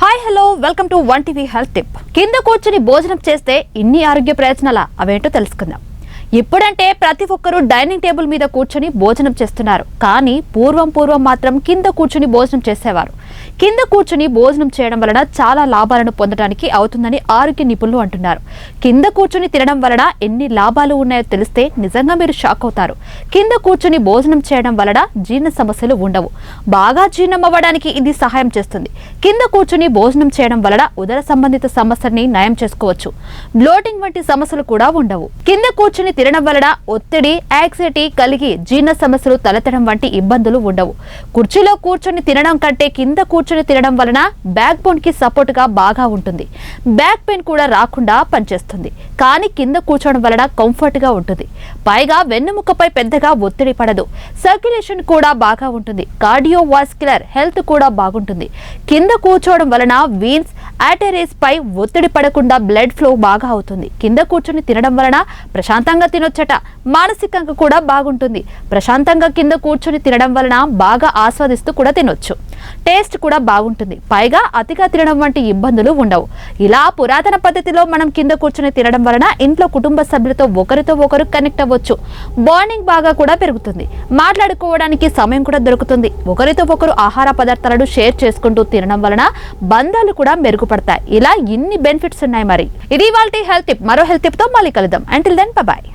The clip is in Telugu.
Hi hello welcome to one TV health tip కింద కూర్చుని భోజనం చేస్తే ఇన్ని ఆరోగ్య ప్రయోజనాల అవేంటో తెలుసుకుందాం. ఇప్పుడంటే ప్రతి ఒక్కరూ డైనింగ్ టేబుల్ మీద కూర్చొని భోజనం చేస్తున్నారు. కానీ పూర్వం పూర్వం మాత్రం కింద కూర్చుని భోజనం చేసేవారు. కింద కూర్చుని భోజనం చేయడం వలన చాలా లాభాలను పొందడానికి అవుతుందని ఆరోగ్య నిపుణులు అంటున్నారు. కింద కూర్చుని తినడం వలన ఎన్ని లాభాలు ఉన్నాయో తెలిస్తే నిజంగా మీరు షాక్ అవుతారు. కింద కూర్చుని భోజనం చేయడం వలన జీర్ణ సమస్యలు ఉండవు. బాగా జీర్ణం అవ్వడానికి ఇది సహాయం చేస్తుంది. కింద కూర్చుని భోజనం చేయడం వలన ఉదర సంబంధిత సమస్యని నయం చేసుకోవచ్చు. బ్లోటింగ్ వంటి సమస్యలు కూడా ఉండవు. కింద కూర్చుని తినడం వలన ఒత్తిడి యాక్సిటీ కలిగి జీర్ణ సమస్యలు తలెత్తడం వంటి ఇబ్బందులు ఉండవు. కుర్చీలో కూర్చొని తినడం కంటే కింద కూర్చొని తినడం వలన బ్యాక్ బోన్కి సపోర్ట్గా బాగా ఉంటుంది. బ్యాక్ పెయిన్ కూడా రాకుండా పనిచేస్తుంది. కానీ కింద కూర్చోవడం వలన కంఫర్ట్గా ఉంటుంది. పైగా వెన్నుముకపై పెద్దగా ఒత్తిడి పడదు. సర్క్యులేషన్ కూడా బాగా ఉంటుంది. కార్డియోవాస్క్యులర్ హెల్త్ కూడా బాగుంటుంది. కింద కూర్చోవడం వలన వీన్స్ ఆర్టరీస్ పై ఒత్తిడి పడకుండా బ్లడ్ ఫ్లో బాగా అవుతుంది. కింద కూర్చొని తినడం వలన ప్రశాంతంగా తినొచ్చట. మానసికంగా కూడా బాగుంటుంది. ప్రశాంతంగా కింద కూర్చొని తినడం వలన బాగా ఆస్వాదిస్తూ కూడా తినొచ్చు. టేస్ట్ కూడా బాగుంటుంది. పైగా అతిగా తినడం వంటి ఇబ్బందులు ఉండవు. ఇలా పురాతన పద్ధతిలో మనం కింద కూర్చొని తినడం వలన ఇంట్లో కుటుంబ సభ్యులతో ఒకరితో ఒకరు కనెక్ట్ అవ్వచ్చు. బాండింగ్ బాగా కూడా పెరుగుతుంది. మాట్లాడుకోవడానికి సమయం కూడా దొరుకుతుంది. ఒకరితో ఒకరు ఆహార పదార్థాలను షేర్ చేసుకుంటూ తినడం వలన బంధాలు కూడా మెరుగుపడతాయి. ఇలా ఇన్ని బెనిఫిట్స్ ఉన్నాయి మరి. ఇది వాళ్ళ హెల్త్ టిప్. మరో హెల్త్ టిప్తో మళ్ళీ కలుద్దాం. Until then bye